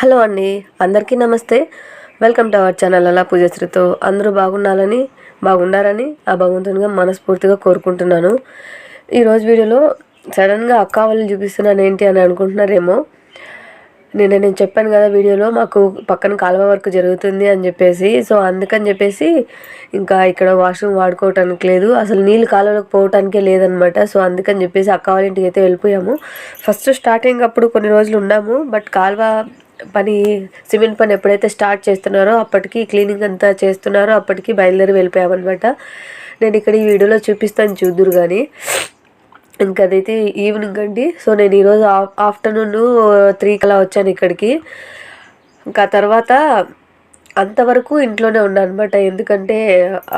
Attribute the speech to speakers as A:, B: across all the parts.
A: Hello అండి అందరికీ నమస్తే. వెల్కమ్ టు అవర్ ఛానల్ అలా పూజశ్రీతో. అందరూ బాగుండాలని బాగుండాలని ఆ భగవంతునిగా మనస్ఫూర్తిగా కోరుకుంటున్నాను. ఈరోజు వీడియోలో సడన్గా అక్క వాళ్ళని చూపిస్తున్నాను ఏంటి అని అనుకుంటున్నారేమో. నేను నేను చెప్పాను కదా వీడియోలో మాకు పక్కన కాలువ వర్క్ జరుగుతుంది అని చెప్పేసి. సో అందుకని చెప్పేసి ఇంకా ఇక్కడ వాష్రూమ్ వాడుకోవటానికి లేదు. అసలు నీళ్ళు కాలువలోకి పోవటానికే లేదనమాట. సో అందుకని చెప్పేసి అక్క వాళ్ళ ఇంటికి అయితే వెళ్ళిపోయాము. ఫస్ట్ స్టార్టింగ్ అప్పుడు కొన్ని రోజులు ఉన్నాము బట్ కాలువ పని సిమెంట్ పని ఎప్పుడైతే స్టార్ట్ చేస్తున్నారో అప్పటికి క్లీనింగ్ అంతా చేస్తున్నారో అప్పటికి బయలుదేరి వెళ్ళిపోయామన్నమాట. నేను ఇక్కడ ఈ వీడియోలో చూపిస్తాను చూద్దురు కానీ ఇంకా అదైతే ఈవినింగ్ అండి. సో నేను ఈరోజు ఆఫ్టర్నూన్ త్రీ కలా వచ్చాను ఇక్కడికి. ఇంకా తర్వాత అంతవరకు ఇంట్లోనే ఉన్నాను అనమాట ఎందుకంటే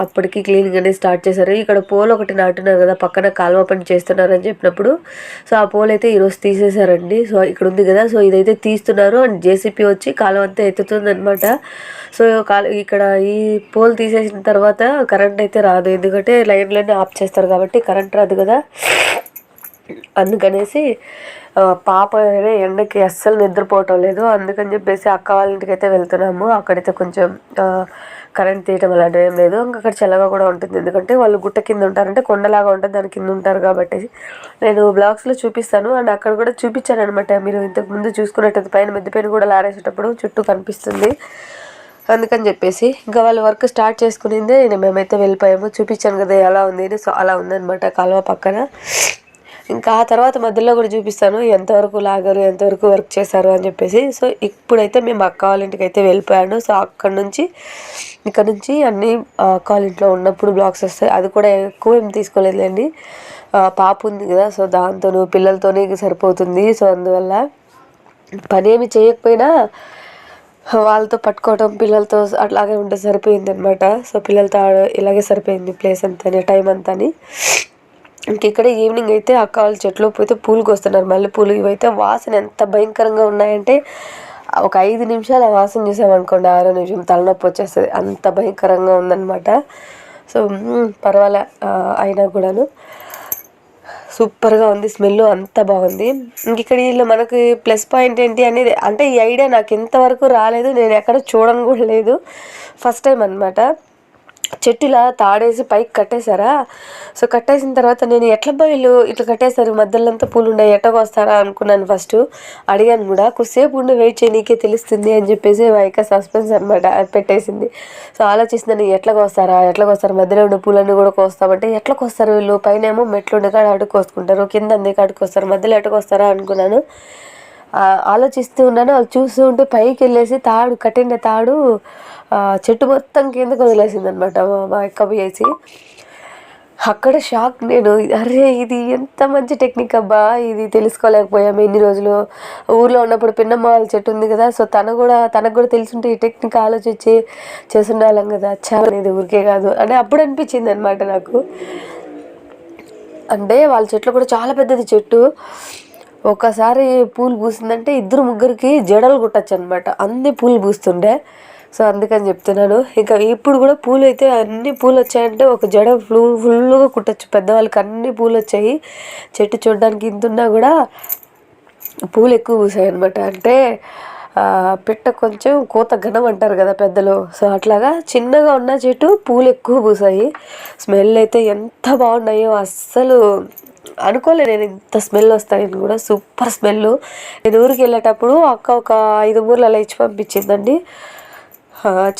A: అప్పటికి క్లీనింగ్ అనేది స్టార్ట్ చేశారు. ఇక్కడ పోల్ ఒకటి నాటున్నారు కదా పక్కన కాలువ పని చేస్తున్నారని చెప్పినప్పుడు. సో ఆ పోల్ అయితే ఈరోజు తీసేశారండి. సో ఇక్కడ ఉంది కదా సో ఇదైతే తీస్తున్నారు. అండ్ జేసీపీ వచ్చి కాలువ అంతా ఎత్తుతుంది అనమాట సో కాలు ఇక్కడ ఈ పోల్ తీసేసిన తర్వాత కరెంట్ అయితే రాదు. ఎందుకంటే లైన్లన్నీ ఆఫ్ చేస్తారు కాబట్టి కరెంట్ రాదు కదా. అందుకనేసి పాప ఎండకి అస్సలు నిద్రపోవటం లేదు. అందుకని చెప్పేసి అక్క వాళ్ళ ఇంటికి అయితే వెళ్తున్నాము. అక్కడైతే కొంచెం కరెంట్ తీయటం అలాంటివి ఏం లేదు. ఇంకా అక్కడ చల్లగా కూడా ఉంటుంది. ఎందుకంటే వాళ్ళు గుట్ట కింద ఉంటారంటే కొండలాగా ఉంటుంది. దాని కింద ఉంటారు కాబట్టి నేను బ్లాగ్స్లో చూపిస్తాను. అండ్ అక్కడ కూడా చూపించాను అనమాట మీరు ఇంతకు ముందు చూసుకున్నట్టయితే పైన మెద్ద పైన కూడా లారేసేటప్పుడు చుట్టూ కనిపిస్తుంది. అందుకని చెప్పేసి ఇంకా వాళ్ళు వర్క్ స్టార్ట్ చేసుకునిందే మేమైతే వెళ్ళిపోయాము. చూపించాను కదా ఎలా ఉంది సో అలా ఉందనమాట కాలువ పక్కన. ఇంకా ఆ తర్వాత మధ్యలో కూడా చూపిస్తాను ఎంతవరకు లాగారు ఎంతవరకు వర్క్ చేశారు అని చెప్పేసి. సో ఇప్పుడైతే మేము అక్క వాళ్ళ ఇంటికి అయితే వెళ్ళిపోయాను. సో అక్కడ నుంచి ఇక్కడ నుంచి అన్నీ అక్క వాళ్ళ ఇంట్లో ఉన్నప్పుడు బ్లాగ్స్ వస్తాయి. అది కూడా ఎక్కువ ఏం తీసుకోలేదులేండి. పాప ఉంది కదా సో దాంతోనూ పిల్లలతోనే సరిపోతుంది. సో అందువల్ల పని ఏమి చేయకపోయినా వాళ్ళతో పట్టుకోవటం పిల్లలతో అట్లాగే ఉంటే సరిపోయింది అనమాట సో పిల్లలతో ఇలాగే సరిపోయింది ప్లేస్ అంతా టైం అంతా అని ఇక్కడ ఈవినింగ్ అయితే అక్క వాళ్ళ చెట్లు పోతే పూలు కోస్తున్నారు. మల్లెపూలు ఇవైతే వాసన ఎంత భయంకరంగా ఉన్నాయంటే ఒక ఐదు నిమిషాలు ఆ వాసన చూసామనుకోండి ఆరో నిమిషం తలనొప్పి వచ్చేస్తుంది. అంత భయంకరంగా ఉందన్నమాట. సో పర్వాలే అయినా కూడాను. సూపర్గా ఉంది స్మెల్ అంత బాగుంది. ఇంక ఇక్కడ వీళ్ళు మనకి ప్లస్ పాయింట్ ఏంటి అనేది అంటే ఈ ఐడియా నాకు ఇంతవరకు రాలేదు నేను ఎక్కడ చూడను కూడా లేదు. ఫస్ట్ టైం అనమాట చెట్టులా తాడేసి పైకి కట్టేశారా? సో కట్టేసిన తర్వాత నేను ఎట్లా వీళ్ళు ఇట్లా కట్టేశారు? మధ్యలో అంతా పూలు ఉండే ఎట్టకొస్తారా అనుకున్నాను ఫస్ట్ అడిగాను కూడా కొద్దిసేపు ఉండి వెయిట్ చేయి నీకే తెలుస్తుంది అని చెప్పేసి ఇక సస్పెన్స్ అనమాట పెట్టేసింది. సో ఆలోచిస్తున్నాను ఎట్లా వస్తారా? ఎట్లా వస్తారు? మధ్యలో ఉండే పూలన్నీ కూడా కోస్తామంటే ఎట్లా వస్తారు వీళ్ళు? పైన ఏమో మెట్లు ఉండే కాడ అడుగు కోసుకుంటారు కింద అందే కాడికి వస్తారు మధ్యలో ఎట్టుకొస్తారా అనుకున్నాను. ఆలోచిస్తూ ఉన్నాను అది చూస్తూ ఉంటే పైకి వెళ్ళేసి తాడు కట్టిన తాడు చెట్టు మొత్తం కిందకు వదిలేసింది అనమాట మా అక్క వేసి అక్కడ షాక్ నేను అరే ఇది ఎంత మంచి టెక్నిక్ అబ్బా ఇది తెలుసుకోలేకపోయాము ఎన్ని రోజులు. ఊర్లో ఉన్నప్పుడు పిన్నమ్మ వాళ్ళ చెట్టు ఉంది కదా సో తను కూడా తనకు కూడా తెలిసింటే ఈ టెక్నిక్ ఆలోచించి చేస్తుండాలం కదా. చాలా అనేది ఊరికే కాదు. అని అప్పుడు అనిపించింది అనమాట నాకు. అంటే వాళ్ళ చెట్లు కూడా చాలా పెద్దది చెట్టు. ఒకసారి పూలు పూసిందంటే ఇద్దరు ముగ్గురికి జడలు కుట్టచ్చు అనమాట అన్ని పూలు పూస్తుండే సో అందుకని చెప్తున్నాను. ఇంకా ఇప్పుడు కూడా పూలు అయితే అన్ని పూలు వచ్చాయంటే ఒక జడ ఫుల్ ఫుల్గా కుట్టచ్చు. పెద్దవాళ్ళకి అన్ని పూలు వచ్చాయి చెట్టు చూడడానికి ఇంతున్నా కూడా పూలు ఎక్కువ పూసాయి అనమాట అంటే పిట్ట కొంచెం కోత ఘనం అంటారు కదా పెద్దలు. సో అట్లాగా చిన్నగా ఉన్న చెట్టు పూలు ఎక్కువ పూసాయి. స్మెల్ అయితే ఎంత బాగున్నాయో అస్సలు అనుకోలే నేను ఇంత స్మెల్ వస్తాయని కూడా. సూపర్ స్మెల్ నేను ఊరికి వెళ్ళేటప్పుడు అక్క ఒక ఐదు మూరలు అలా ఇచ్చి పంపించిందండి.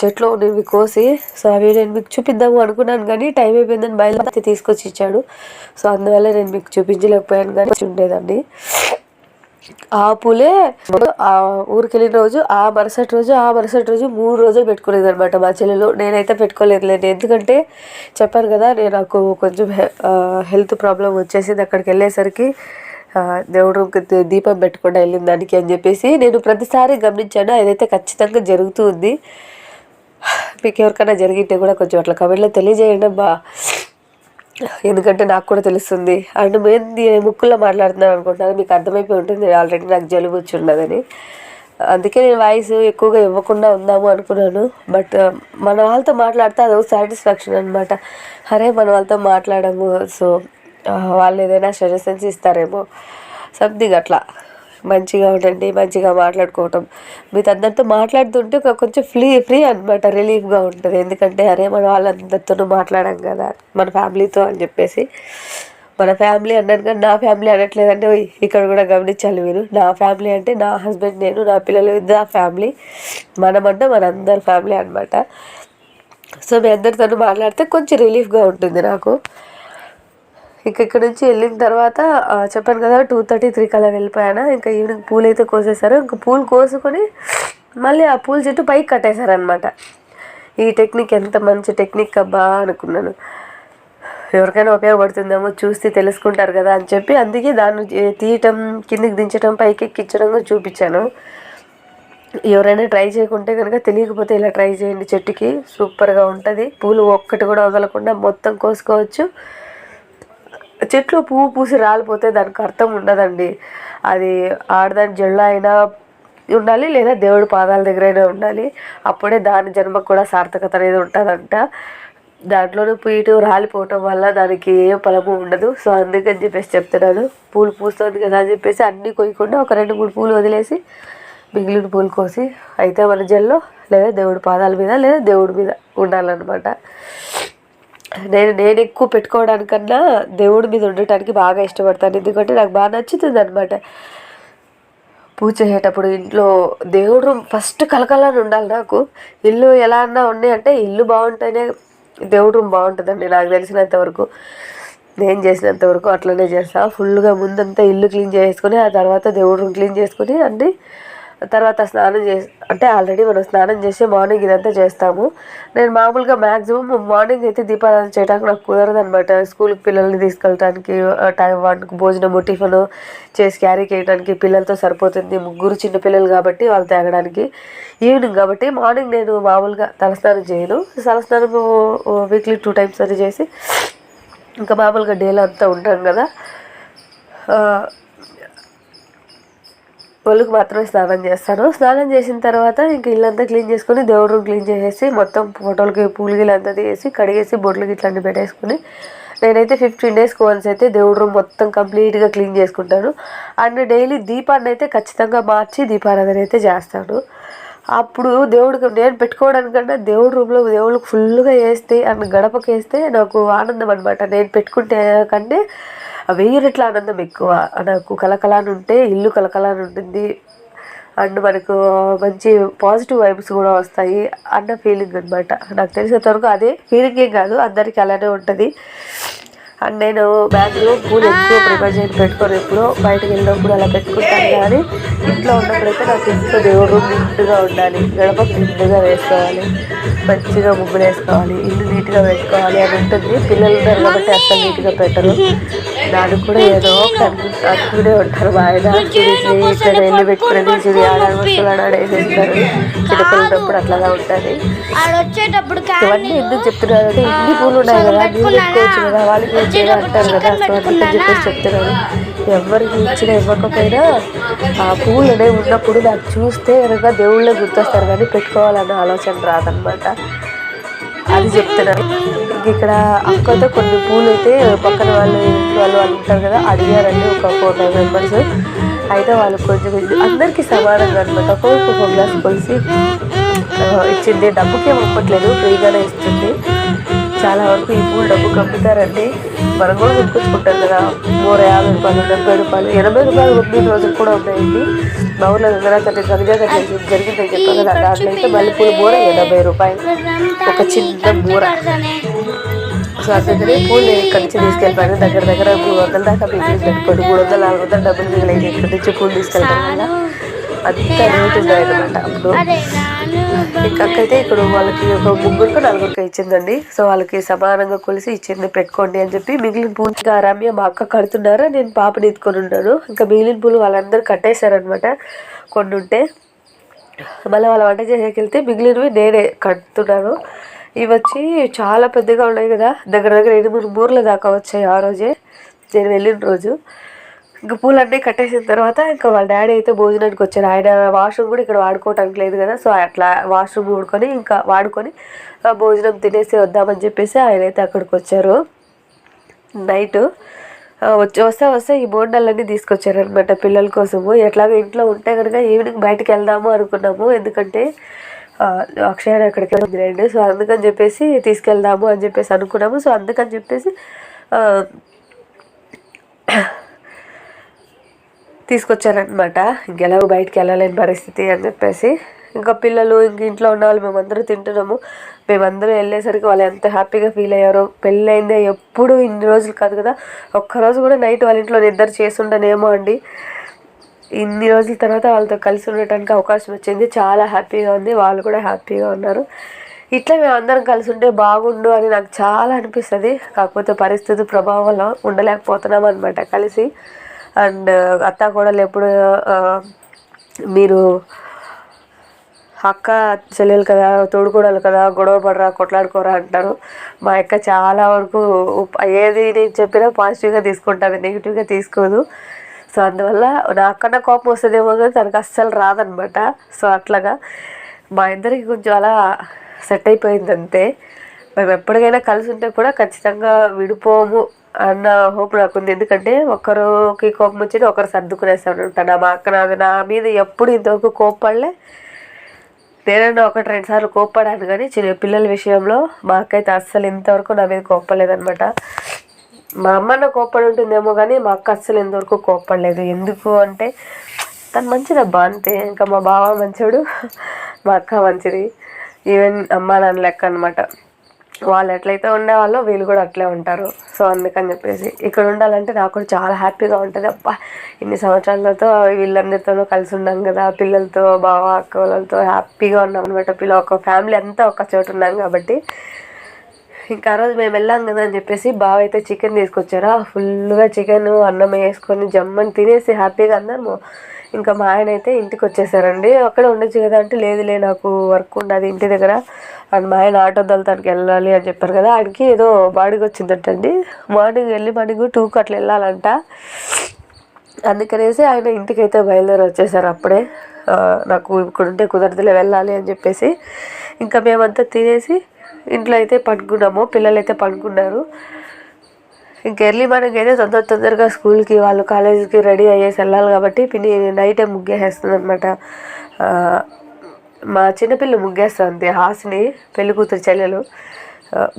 A: చెట్లు నేను కోసి సో అవి నేను మీకు చూపిద్దాము అనుకున్నాను కానీ టైం అయిపోయిందని బయలుదేరి తీసుకొచ్చి ఇచ్చాడు. సో అందువల్ల నేను మీకు చూపించలేకపోయాను కానీ ఉండేదండి. ఆ పూలే ఆ ఊరికి వెళ్ళిన రోజు ఆ మరుసటి రోజు ఆ మరుసటి రోజు మూడు రోజులు పెట్టుకునేది అనమాట మా చెల్లెలు. నేనైతే పెట్టుకోలేదు లేదు ఎందుకంటే చెప్పాను కదా నేను నాకు కొంచెం హెల్త్ ప్రాబ్లం వచ్చేసింది అక్కడికి వెళ్ళేసరికి. దేవుడు దీపం పెట్టుకుండా వెళ్ళిన దానికి అని చెప్పేసి నేను ప్రతిసారి గమనించాను. అదైతే ఖచ్చితంగా జరుగుతూ ఉంది. మీకు ఎవరికైనా జరిగితే కూడా కొంచెం అట్లా కమెంట్లో తెలియజేయండి అబ్బా. ఎందుకంటే నాకు కూడా తెలుస్తుంది. అండ్ మేము ముక్కుల్లో మాట్లాడుతున్నాను అనుకుంటున్నాను. మీకు అర్థమైపోయి ఉంటుంది. ఆల్రెడీ నాకు జలుబు వచ్చి ఉన్నదని. అందుకే నేను వాయిస్ ఎక్కువగా ఇవ్వకుండా ఉందాము అనుకున్నాను. బట్ మన వాళ్ళతో మాట్లాడితే అదొక సాటిస్ఫాక్షన్ అనమాట అరే మన వాళ్ళతో మాట్లాడము. సో వాళ్ళు ఏదైనా సజెషన్స్ ఇస్తారేమో. సంథింగ్ అట్లా. మంచిగా ఉండండి మంచిగా మాట్లాడుకోవటం. మీతో అందరితో మాట్లాడుతుంటే ఒక కొంచెం ఫ్రీ ఫ్రీ అనమాట రిలీఫ్గా ఉంటుంది. ఎందుకంటే అరే మనం వాళ్ళందరితోనూ మాట్లాడాం కదా మన ఫ్యామిలీతో అని చెప్పేసి. మన ఫ్యామిలీ అన్నాను కానీ నా ఫ్యామిలీ అనట్లేదంటే ఇక్కడ కూడా గమనించాలి మీరు. నా ఫ్యామిలీ అంటే నా హస్బెండ్ నేను నా పిల్లలు నా ఫ్యామిలీ. మనమంటే మన అందరి ఫ్యామిలీ అనమాట సో మీ అందరితో మాట్లాడితే కొంచెం రిలీఫ్గా ఉంటుంది నాకు. ఇంక ఇక్కడ నుంచి వెళ్ళిన తర్వాత చెప్పాను కదా టూ థర్టీ త్రీ కల్లా వెళ్ళిపోయాను. ఇంకా ఈవినింగ్ పూలు అయితే కోసేశారు. ఇంకా పూలు కోసుకొని మళ్ళీ ఆ పూల చెట్టు పైకి కట్టేశారనమాట ఈ టెక్నిక్ ఎంత మంచి టెక్నిక్ అబ్బా అనుకున్నాను. ఎవరికైనా ఉపయోగపడుతుందేమో చూస్తే తెలుసుకుంటారు కదా అని చెప్పి అందుకే దాన్ని తీయటం కిందికి దించడం పైకి ఎక్కించడం చూపించాను. ఎవరైనా ట్రై చేయకుంటే కనుక తెలియకపోతే ఇలా ట్రై చేయండి చెట్టుకి. సూపర్గా ఉంటుంది. పూలు ఒక్కటి కూడా వదలకుండా మొత్తం కోసుకోవచ్చు. చెట్లు పువ్వు పూసి రాలిపోతే దానికి అర్థం ఉండదండి. అది ఆడదాని జెండా అయినా ఉండాలి లేదా దేవుడి పాదాల దగ్గరైనా ఉండాలి. అప్పుడే దాని జన్మకు కూడా సార్థకత అనేది ఉంటుందంట. దాంట్లోనూ పీటు రాలిపోవటం వల్ల దానికి ఏ ఫలము ఉండదు. సో అందుకని చెప్పేసి చెప్తున్నాను. పూలు పూస్తుంది కదా అని చెప్పేసి అన్నీ కొయ్యకుండా ఒక రెండు మూడు పూలు వదిలేసి మిగిలిన పూలు కోసి అయితే మన జల్లో లేదా దేవుడి పాదాల మీద లేదా దేవుడి మీద ఉండాలన్నమాట. నేను నేను ఎక్కువ పెట్టుకోవడానికన్నా దేవుడి మీద ఉండటానికి బాగా ఇష్టపడతాను. ఎందుకంటే నాకు బాగా నచ్చుతుంది అనమాట పూజ చేసేటప్పుడు ఇంట్లో దేవుడు ఫస్ట్ కలకలని ఉండాలి నాకు. ఇల్లు ఎలా అన్నా ఉన్నాయి అంటే ఇల్లు బాగుంటేనే దేవుడు రూమ్ బాగుంటుందండి నాకు తెలిసినంతవరకు నేను చేసినంతవరకు అట్లనే చేస్తా. ఫుల్గా ముందంతా ఇల్లు క్లీన్ చేసుకొని ఆ తర్వాత దేవుడు రూమ్ క్లీన్ చేసుకొని అన్నీ తర్వాత స్నానం చేసి అంటే ఆల్రెడీ మనం స్నానం చేసి మార్నింగ్ ఇదంతా చేస్తాము. నేను మామూలుగా మ్యాక్సిమం మార్నింగ్ అయితే దీపారాధన చేయడానికి నాకు కుదరదు అనమాట స్కూల్కి పిల్లల్ని తీసుకెళ్ళడానికి టైం వాటికి భోజనము టిఫిన్ చేసి క్యారీ చేయడానికి పిల్లలతో సరిపోతుంది. ముగ్గురు చిన్న పిల్లలు కాబట్టి వాళ్ళు తాగడానికి ఈవినింగ్ కాబట్టి మార్నింగ్ నేను మామూలుగా తలస్నానం చేయను. తలస్నానం వీక్లీ టూ టైమ్స్ అది చేసి ఇంకా మామూలుగా డేలో అంతా ఉంటాం కదా. ఒళ్ళుకు మాత్రమే స్నానం చేస్తాను. స్నానం చేసిన తర్వాత ఇంక ఇల్లంతా క్లీన్ చేసుకొని దేవుడు రూమ్ క్లీన్ చేసేసి మొత్తం ఫోటోలకి పూలు గిలంతా తీసి కడిగేసి బొట్లు గిట్లన్నీ పెట్టేసుకుని నేనైతే ఫిఫ్టీన్ డేస్కి వన్స్ అయితే దేవుడు రూమ్ మొత్తం కంప్లీట్గా క్లీన్ చేసుకుంటాను. అండ్ డైలీ దీపాన్ని అయితే ఖచ్చితంగా మార్చి దీపారాధన అయితే చేస్తాను. అప్పుడు దేవుడికి నేను పెట్టుకోవడానికన్నా దేవుడి రూమ్లో దేవుళ్ళకి ఫుల్గా వేస్తే అండ్ గడపకి వేస్తే నాకు ఆనందం అనమాట నేను పెట్టుకుంటే కంటే వెయ్యి రెట్ల ఆనందం ఎక్కువ. నాకు కలకలాని ఉంటే ఇల్లు కలకలాని ఉంటుంది అండ్ మనకు మంచి పాజిటివ్ వైబ్స్ కూడా వస్తాయి అన్న ఫీలింగ్ అనమాట నాకు తెలిసినంత వరకు అదే ఫీలింగ్ ఏం కాదు అందరికీ అలానే ఉంటుంది. అండ్ నేను బ్యాగ్లో పూలు ఎక్కువ ప్రిపేర్ చేసి పెట్టుకొని ఎప్పుడు బయటకు వెళ్ళినప్పుడు అలా పెట్టుకుంటాను కానీ ఇంట్లో ఉన్నప్పుడైతే నాకు ఇంట్లో దేవుడు నిండుగా ఉండాలి. గడప నిండుగా వేసుకోవాలి. మంచిగా ముగ్గులు వేసుకోవాలి. ఇల్లు నీట్గా పెట్టుకోవాలి అని ఉంటుంది. పిల్లలు ఉన్నారు కాబట్టి అసలు నీట్గా పెట్టరు. దానికి కూడా ఏదో అనుకునే ఉంటారు. చూడి ఇక్కడ వెళ్ళి పెట్టుకునేది చూడి ఆడ వస్తువులు ఆడ వేసేస్తారు చిన్నపిల్లలు ఉన్నప్పుడు అట్లాగా ఉంటుంది. ఇవన్నీ ఎందుకు చెప్తున్నారు అంటే ఇన్ని పూలు ఉన్నాయి కదా మీరు పెట్టుకోవచ్చు కదా వాళ్ళకి వచ్చేది అంటారు కదా సో అందుకని చెప్పేసి చెప్తున్నారు. ఎవరికి ఇచ్చిన ఇవ్వకపోయినా ఆ పూలు అనేవి ఉన్నప్పుడు నాకు చూస్తే కనుక దేవుళ్ళే గుర్తొస్తారు. కానీ పెట్టుకోవాలన్న ఆలోచన రాదనమాట. అది చెప్తున్నారు. ఇంక ఇక్కడ అక్కతో కొన్ని పూలు అయితే పక్కన వాళ్ళు ఇంట్లో వాళ్ళు వాళ్ళు ఉంటారు కదా అడిగారండి ఒక ఫోర్ ఫైవ్ మెంబర్స్ అయితే వాళ్ళు కొంచెం అందరికీ సమానంగా అనమాట ఒక్కొక్క ఒక గ్లాస్ కొలిసి ఇచ్చింది. డబ్బుకి పంపట్లేదు ఇవ్వట్లేదు ఫ్రీగానే ఇస్తుంది. చాలా వరకు ఈ పూలు డబ్బు అమ్ముతారండి మనం కూడా కొనుక్కొచ్చుకుంటాం కదా. మూర యాభై రూపాయలు డెబ్బై రూపాయలు ఎనభై రూపాయలు ఉంది రోజులు కూడా ఉన్నాయండి. మా ఊర్లో గంగరాత్రి గంజాగా జరిగిందని చెప్పాను కదా. దాంట్లో అయితే మల్లెపూల మూర ఎనభై రూపాయలు. ఒక చిన్న మూర సో అందుకని పూలు ఇక్కడి నుంచి తీసుకెళ్ళిపోయాను దగ్గర దగ్గర మూడు వందల దాకా మిగిలింది అనుకోండి మూడు వందలు నాలుగు వందలు డబ్బులు మిగిలింది ఇక్కడి నుంచి పూలు తీసుకెళ్ళడం వల్ల అంత రేట్ ఉన్నాయన్నమాట అప్పుడు ఇంకక్కైతే ఇప్పుడు వాళ్ళకి ఒక ముగ్గురికి నలుగురికి ఇచ్చిందండి. సో వాళ్ళకి సమానంగా కొలిసి ఇచ్చింది పెట్టుకోండి అని చెప్పి మిగిలిన పూలు ఇంకా రమ్య మా అక్క కడుతున్నారా. నేను పాపని ఎత్తుకొని ఉన్నాను. ఇంకా మిగిలిన పూలు వాళ్ళందరూ కట్టేశారనమాట కొన్ని ఉంటే మళ్ళీ వాళ్ళ వంట చేసేకెళ్తే మిగిలినవి నేనే కడుతున్నాను. ఇవి వచ్చి చాలా పెద్దగా ఉన్నాయి కదా. దగ్గర దగ్గర ఎనిమిది మూరల దాకా వచ్చాయి ఆ రోజే. నేను వెళ్ళిన రోజు. ఇంకా పూలన్నీ కట్టేసిన తర్వాత ఇంకా వాళ్ళ డాడీ అయితే భోజనానికి వచ్చారు. ఆయన వాష్రూమ్ కూడా ఇక్కడ వాడుకోవటానికి లేదు కదా సో అట్లా వాష్రూమ్ ఊడుకొని ఇంకా వాడుకొని భోజనం తినేసి వద్దామని చెప్పేసి ఆయన అయితే అక్కడికి వచ్చారు. నైట్ వచ్చి వస్తే వస్తే ఈ బోండాలన్నీ తీసుకొచ్చారనమాట పిల్లల కోసము. ఎట్లాగో ఇంట్లో ఉంటే కనుక ఈవినింగ్ బయటకు వెళ్దాము అనుకున్నాము. ఎందుకంటే అక్షయాన్ని అక్కడికి ఎక్కడికి వెళ్ళండి సో అందుకని చెప్పేసి తీసుకెళ్దాము అని చెప్పేసి అనుకున్నాము. సో అందుకని చెప్పేసి తీసుకొచ్చానమాట తీసుకొచ్చారనమాట ఇంకెలాగో బయటికి వెళ్ళలేని పరిస్థితి అని చెప్పేసి. ఇంకా పిల్లలు ఇంక ఇంట్లో ఉన్న వాళ్ళు మేమందరూ తింటున్నాము. మేమందరూ వెళ్ళేసరికి వాళ్ళు ఎంత హ్యాపీగా ఫీల్ అయ్యారో. పెళ్ళైందే ఎప్పుడు ఇన్ని రోజులు కాదు కదా. ఒక్కరోజు కూడా నైట్ వాళ్ళ ఇంట్లో నిద్ర చేస్తుండనేమో అండి. ఇన్ని రోజుల తర్వాత వాళ్ళతో కలిసి ఉండటానికి అవకాశం వచ్చింది. చాలా హ్యాపీగా ఉంది. వాళ్ళు కూడా హ్యాపీగా ఉన్నారు. ఇట్లా మేము అందరం కలిసి ఉంటే బాగుండు అని నాకు చాలా అనిపిస్తుంది. కాకపోతే పరిస్థితి ప్రభావంలో ఉండలేకపోతున్నాం అనమాట కలిసి. అండ్ అత్త కూడా ఎప్పుడు మీరు అక్క చెల్లెలు కదా తోడుకోడలు కదా గొడవ పడరా కొట్లాడుకోరా అంటారు. మా అక్క చాలా వరకు ఏది నేను చెప్పినా పాజిటివ్గా తీసుకుంటుంది నెగిటివ్గా తీసుకోదు. సో అందువల్ల నాకన్నా కోపం వస్తుందేమో కానీ తనకు అస్సలు రాదనమాట. సో అట్లాగా మా ఇద్దరికి కొంచెం అలా సెట్ అయిపోయింది అంతే మేము ఎప్పటికైనా కలిసి ఉంటే కూడా ఖచ్చితంగా విడిపోము. అన్న హోప్ నాకుంది. ఎందుకంటే ఒకరికి కోపం వచ్చినా ఒకరు సర్దుకునేస్తాను ఉంటాను మా అక్క నాది నా మీద ఎప్పుడు ఇంతవరకు కోప్పడలే. నేనన్నా ఒకటి రెండు సార్లు కోప్పడాను కానీ చిన్న పిల్లల విషయంలో మా అక్క అయితే అస్సలు ఇంతవరకు నా మీద కోప్పలేదనమాట మా అమ్మన్న కోప్పడి ఉంటుందేమో కానీ మా అక్క అస్సలు ఇంతవరకు కోప్పడలేదు. ఎందుకు అంటే తను మంచిదబ్బా అంతే. ఇంకా మా బావ మంచోడు మా అక్క మంచిది. ఈవెన్ అమ్మ నాన్న లెక్క అనమాట వాళ్ళు ఎట్లయితే ఉండేవాళ్ళో వీళ్ళు కూడా అట్లే ఉంటారు. సో అందుకని చెప్పేసి ఇక్కడ ఉండాలంటే నాకు కూడా చాలా హ్యాపీగా ఉంటుంది. అబ్బా ఇన్ని సంవత్సరాలతో వీళ్ళందరితోనూ కలిసి ఉన్నాం కదా. పిల్లలతో బావ అక్క వాళ్ళతో హ్యాపీగా ఉన్నాం అనమాట పిల్ల ఒక ఫ్యామిలీ అంతా ఒక చోటు ఉన్నాం కాబట్టి. ఇంకా ఆ రోజు మేము వెళ్ళాం కదా అని చెప్పేసి బావ అయితే చికెన్ తీసుకొచ్చారా. ఫుల్గా చికెన్ అన్నం వేసుకొని జమ్మని తినేసి హ్యాపీగా అందరము ఇంకా మా ఆయన అయితే ఇంటికి వచ్చేసారండి. అక్కడ ఉండొచ్చు కదా అంటే లేదులే నాకు వర్క్ ఉన్నది ఇంటి దగ్గర. అండ్ మా ఆయన ఆటో దళతానికి వెళ్ళాలి అని చెప్పారు కదా ఆయనకి ఏదో బాడీకి వచ్చిందటండి. మార్నింగ్ వెళ్ళి మార్నింగ్ టూకి అట్లా వెళ్ళాలంట. అందుకనేసి ఆయన ఇంటికి అయితే బయలుదేరి వచ్చేసారు అప్పుడే. నాకు ఇక్కడ ఉంటే కుదరదులే వెళ్ళాలి అని చెప్పేసి. ఇంకా మేమంతా తినేసి ఇంట్లో అయితే పడుకున్నాము పిల్లలు అయితే పడుకున్నారు. ఇంక ఎర్లీ మార్నింగ్ అయితే తొందర తొందరగా స్కూల్కి వాళ్ళు కాలేజీకి రెడీ అయ్యేసి వెళ్ళాలి కాబట్టి పిన్ని నైటే ముగ్గేసేస్తుంది అనమాట మా చిన్నపిల్ల ముగ్గేస్తుంది హాస్ని హాసిని పెళ్ళి కూతురు చెల్లెలు.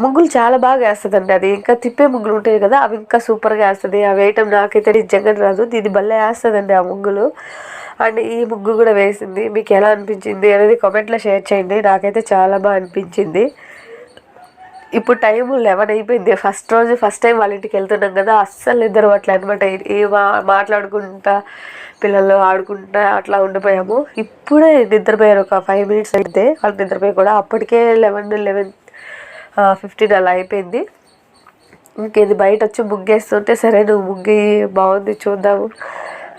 A: ముగ్గులు చాలా బాగా వేస్తుందండి అది. ఇంకా తిప్పే ముగ్గులు ఉంటాయి కదా అవి ఇంకా సూపర్గా వేస్తుంది. అవి వేయటం నాకైతే నిజంగా రాదు. దీన్ని భలే వేస్తుందండి ఆ ముగ్గులు. అండ్ ఈ ముగ్గు కూడా వేసింది. మీకు ఎలా అనిపించింది అనేది కామెంట్లో షేర్ చేయండి. నాకైతే చాలా బాగా అనిపించింది. ఇప్పుడు టైం లెవెన్ అయిపోయింది. ఫస్ట్ రోజు ఫస్ట్ టైం వాళ్ళ ఇంటికి వెళ్తున్నాం కదా. అస్సలు నిద్ర అట్లా అనమాట ఏ మాట్లాడుకుంటా పిల్లలు ఆడుకుంటా అట్లా ఉండిపోయాము. ఇప్పుడే నిద్రపోయారు ఒక ఫైవ్ మినిట్స్ అయితే. వాళ్ళు నిద్రపోయి కూడా అప్పటికే లెవెన్ లెవెన్ ఫిఫ్టీన్ అలా అయిపోయింది. ఇంకేది బయట వచ్చి ముగ్గేస్తుంటే సరే నువ్వు ముగ్గి బాగుంది చూద్దాము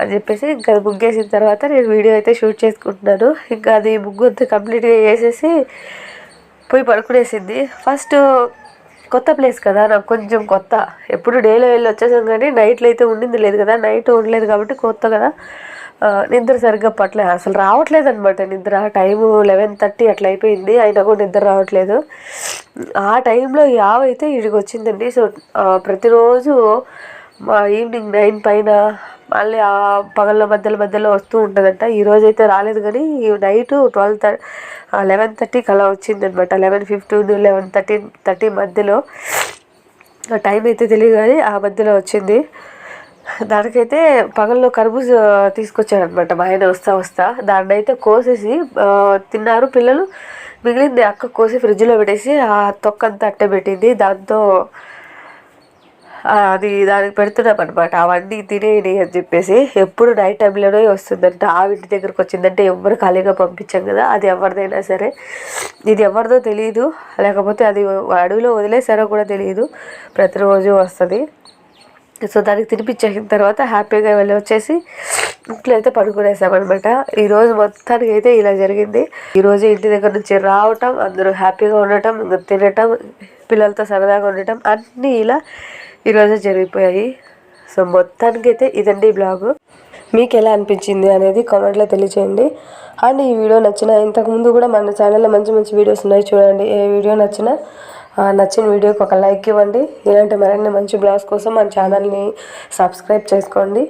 A: అని చెప్పేసి ఇంకా అది ముగ్గేసిన తర్వాత నేను వీడియో అయితే షూట్ చేసుకుంటున్నాను. ఇంకా అది ముగ్గు అంతా కంప్లీట్గా వేసేసి పోయి పడుకునేసింది. ఫస్ట్ కొత్త ప్లేస్ కదా నాకు కొంచెం కొత్త. ఎప్పుడు డేలో వెళ్ళి వచ్చేసాం కానీ నైట్లో అయితే ఉండింది లేదు కదా నైట్ ఉండలేదు కాబట్టి కొత్త కదా. నిద్ర సరిగ్గా పట్టలే. అసలు రావట్లేదు అనమాట నిద్ర. టైము లెవెన్ థర్టీ అట్లా అయిపోయింది. అయినా కూడా నిద్ర రావట్లేదు. ఆ టైంలో యావైతే అయితే ఇడికి వచ్చిందండి సో ప్రతిరోజు మా ఈవినింగ్ నైన్ పైన మళ్ళీ ఆ పగల మధ్యలో మధ్యలో వస్తూ ఉంటుందంట. ఈ అయితే రాలేదు కానీ నైట్ ట్వెల్వ్ థర్ లెవెన్ థర్టీకి అలా వచ్చిందనమాట. Eleven fifteen eleven thirty thirty మధ్యలో. ఆ టైం అయితే తెలియదు కానీ ఆ మధ్యలో వచ్చింది. దానికైతే పగల్లో కర్బూజ తీసుకొచ్చాడనమాట. మా ఆయన వస్తా వస్తా. దాన్ని అయితే కోసేసి తిన్నారు పిల్లలు. మిగిలింది అక్క కోసి ఫ్రిడ్జ్లో పెట్టేసి ఆ తొక్కంతా అట్టే పెట్టింది. దాంతో అది దానికి పెడుతున్నాం అనమాట అవన్నీ తినేయని అని చెప్పేసి ఎప్పుడు నైట్ టైంలోనే వస్తుందంట. ఆ ఇంటి దగ్గరకు వచ్చిందంటే ఎవరు ఖాళీగా పంపించాం కదా. అది ఎవరిదైనా సరే. ఇది ఎవరిదో తెలియదు లేకపోతే అది అడవిలో వదిలేసారో కూడా తెలియదు ప్రతిరోజు వస్తుంది. సో దానికి తినిపించేసిన తర్వాత హ్యాపీగా వెళ్ళి వచ్చేసి ఇంట్లో అయితే పడుకునేసామన్నమాట. ఈరోజు మొత్తానికి అయితే ఇలా జరిగింది. ఈరోజు ఇంటి దగ్గర నుంచి రావటం అందరూ హ్యాపీగా ఉండటం తినటం పిల్లలతో సరదాగా ఉండటం అన్నీ ఇలా ఈరోజు జరిగిపోయాయి. సో మొత్తానికి అయితే ఇదండి బ్లాగు. మీకు ఎలా అనిపించింది అనేది కామెంట్లో తెలియచేయండి. అండ్ ఈ వీడియో నచ్చిన ఇంతకుముందు కూడా మన ఛానల్లో మంచి మంచి వీడియోస్ ఉన్నాయి చూడండి. ఏ వీడియో నచ్చినా నచ్చిన వీడియోకి ఒక లైక్ ఇవ్వండి. ఇలాంటి మరిన్ని మంచి బ్లాగ్స్ కోసం మన ఛానల్ని సబ్స్క్రైబ్ చేసుకోండి.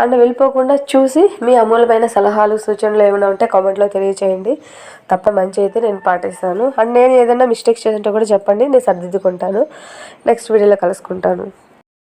A: అండ్ వెళ్ళిపోకుండా చూసి మీ అమూల్యమైన సలహాలు సూచనలు ఏమైనా ఉంటే కామెంట్లో తెలియచేయండి. తప్ప మంచి అయితే నేను పాటిస్తాను. అండ్ నేను ఏదైనా మిస్టేక్స్ చేసినట్టు కూడా చెప్పండి. నేను సర్దిద్దుకుంటాను. నెక్స్ట్ వీడియోలో కలుసుకుంటాను.